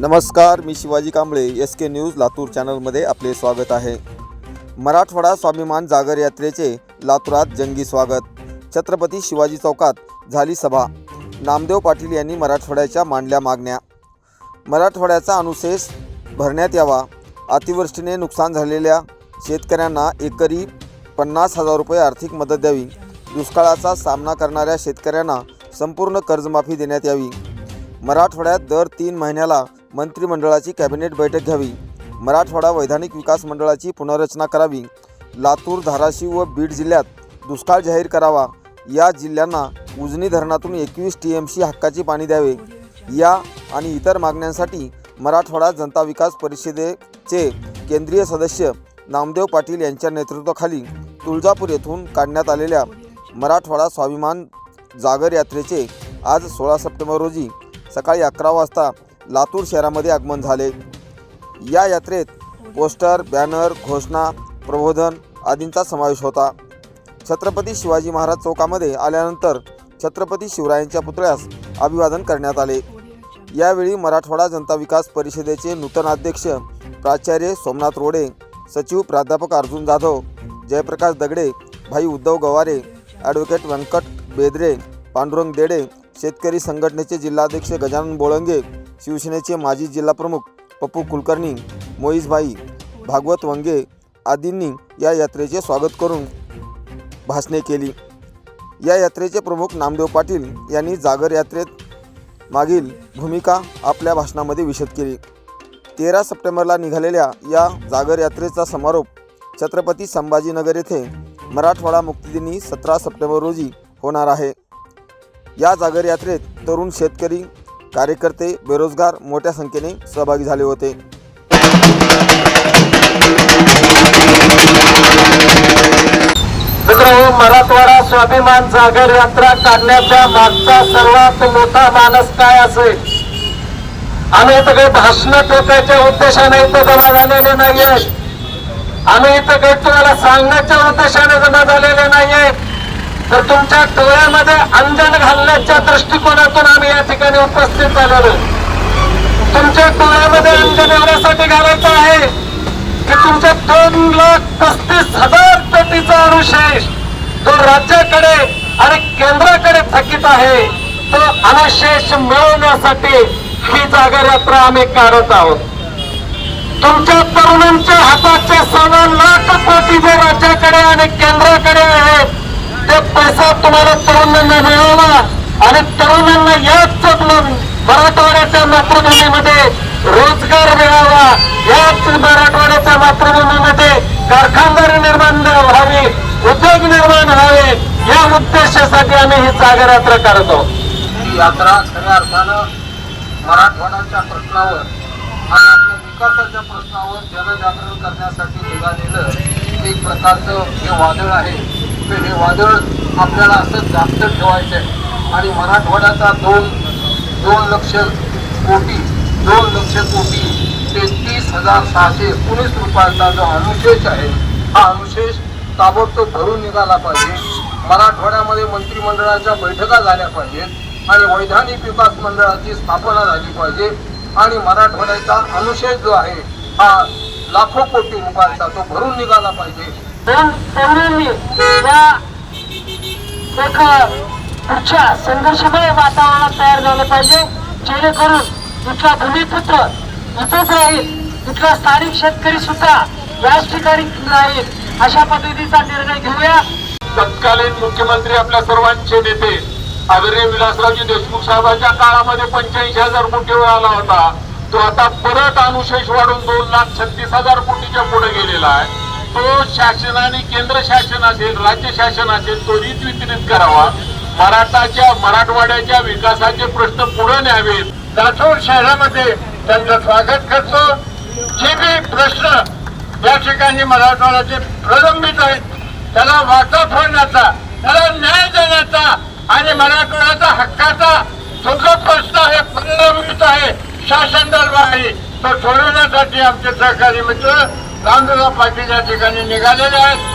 नमस्कार मी Shivaji Kamble S K news Latur चॅनलमध्ये आपले स्वागत आहे. मराठवाडा स्वाभिमान जागर यात्रेचे लातूरात जंगी स्वागत. छत्रपती शिवाजी चौकात झाली सभा. नामदेव पाटील यांनी मराठवाड्याच्या मांडल्या मागण्या. मराठवाड्याचा अनुशेष भरण्यात यावा. अतिवृष्टीने नुकसान झालेल्या शेतकऱ्यांना एकरी पन्नास हजार रुपये आर्थिक मदत द्यावी. दुष्काळाचा सामना करणाऱ्या शेतकऱ्यांना संपूर्ण कर्जमाफी देण्यात यावी. मराठवाड्यात दर तीन महिन्याला मंत्रिमंडळाची कॅबिनेट बैठक घ्यावी. मराठवाडा वैधानिक विकास मंडळाची पुनर्रचना करावी. लातूर धाराशिव व बीड जिल्ह्यात दुष्काळ जाहीर करावा. या जिल्ह्यांना उजनी धरणातून एकवीस टी एम सी हक्काचे पाणी द्यावे. या आणि इतर मागण्यांसाठी मराठवाडा जनता विकास परिषदेचे केंद्रीय सदस्य नामदेव पाटील यांच्या नेतृत्वाखाली तुळजापूर येथून काढण्यात आलेल्या मराठवाडा स्वाभिमान जागर यात्रेचे आज सोळा सप्टेंबर रोजी सकाळी अकरा वाजता लातूर शहरामध्ये आगमन झाले. या यात्रेत पोस्टर बॅनर घोषणा प्रबोधन आदींचा समावेश होता. छत्रपती शिवाजी महाराज चौकामध्ये आल्यानंतर छत्रपती शिवरायांच्या पुतळ्यास अभिवादन करण्यात आले. यावेळी मराठवाडा जनता विकास परिषदेचे नूतन अध्यक्ष प्राचार्य सोमनाथ रोडे सचिव प्राध्यापक अर्जुन जाधव जयप्रकाश दगडे भाई उद्धव गवारे ॲडव्होकेट व्यंकट बेदरे पांडुरंग देडे शेतकरी संघटनेचे जिल्हाध्यक्ष गजानन बोळंगे शिवसेनेचे माजी जिल्हाप्रमुख पप्पू कुलकर्णी मोईजभाई भागवत वंगे आदींनी या यात्रेचे स्वागत करून भाषणे केली. या यात्रेचे प्रमुख नामदेव पाटील यांनी जागर यात्रेत मागील भूमिका आपल्या भाषणामध्ये विशद केली. तेरा सप्टेंबरला निघालेल्या या जागर यात्रेचा समारोप छत्रपती संभाजीनगर येथे मराठवाडा मुक्तिदिनी सतरा सप्टेंबर रोजी होणार आहे. या जागर यात्रेत तरुण शेतकरी कार्यकर्ते बेरोजगार मोठ्या संख्येने सहभागी झाले होते. मराठवाडा स्वाभिमान जागर यात्रा काढण्याच्या मागचा सर्वात मोठा मानस काय असेल? आम्ही इथं काही भाषण ठेवण्याच्या उद्देशाने इथं जमा झालेले नाहीये आम्ही इथं काही तुम्हाला सांगण्याच्या उद्देशाने जमा झालेले नाहीये तर तुमच्या डोळ्यामध्ये अंजन घालण्याच्या दृष्टिकोनातून आम्ही या ठिकाणी उपस्थित झालेलो. तुमच्या डोळ्यामध्ये अंजन एवढ्यासाठी घालायचं आहे. की तुमच्या दोन लाख पस्तीस हजार कोटीचा अनुशेष तो राज्याकडे आणि केंद्राकडे थकीत आहे तो अनुशेष मिळवण्यासाठी ही जागर यात्रा आम्ही काढत आहोत. तुमच्या तरुणांच्या हाताच्या सव्वा लाख कोटी जे राज्याकडे आणि केंद्राकडे आहेत ते पैसा तुम्हाला तरुणांना मिळावा. आणि तरुणांना याच जगलून मराठवाड्याच्या मातृभूमीमध्ये रोजगार मिळावा. याच मराठवाड्याच्या मातृभूमीमध्ये कारखानदारी निर्माण व्हावी उद्योग निर्माण व्हावे या उद्देशासाठी आम्ही ही जागर यात्रा करतो. ही यात्रा खऱ्या अर्थानं मराठवाड्याच्या प्रश्नावर आणि आपल्या विकासाच्या प्रश्नावर जनजागरण करण्यासाठी निघालेलं एक प्रकारचं हे वादळ आहे. तर हे वादळ आपल्याला असं जास्त ठेवायचं आहे आणि मराठवाड्याचा दोन दोन लक्ष कोटी दोन लक्ष कोटी ते तीस हजार सहाशे एकोणीस रुपयाचा जो अनुशेष आहे हा अनुशेष ताबडतोब भरून निघाला पाहिजे. मराठवाड्यामध्ये मंत्रिमंडळाच्या बैठका झाल्या पाहिजेत आणि वैधानिक विकास मंडळाची स्थापना झाली पाहिजे. आणि मराठवाड्याचा अनुशेष जो आहे हा लाखो कोटी रुपयांचा तो भरून निघाला पाहिजे. तरुणांनी या एक पुढच्या संघर्षमय वातावरण तयार झालं पाहिजे. जेणेकरून इथला भूमिपुत्र इथंच राहील. इथला स्थानिक शेतकरी सुद्धा याच ठिकाणी राहील. अशा पद्धतीचा निर्णय घेऊया. तत्कालीन मुख्यमंत्री आपल्या सर्वांचे नेते आदरणीय विलासरावजी देशमुख साहेबांच्या काळामध्ये पंच्याऐंशी हजार कोटी वेळ आला होता. तो आता परत अनुशेष वाढून दोन लाख छत्तीस हजार कोटीच्या पुढे गेलेला आहे. तो शासनाने केंद्र शासन असेल राज्य शासन असेल तो रीत वितरित करावा. मराठाच्या मराठवाड्याच्या विकासाचे प्रश्न पुढे न्यावेत. लातूर शहरामध्ये त्यांचं स्वागत करतो. जे काही प्रश्न या ठिकाणी मराठवाड्याचे प्रलंबित आहेत त्याला वाचा फोडण्याचा त्याला न्याय देण्याचा आणि मराठवाड्याचा हक्काचा जो जो प्रश्न आहे प्रलंबित आहे. शासन दरबारी तो सोडवण्यासाठी आमचे सहकारी मित्र रामदास पाटील या ठिकाणी निघालेले आहेत.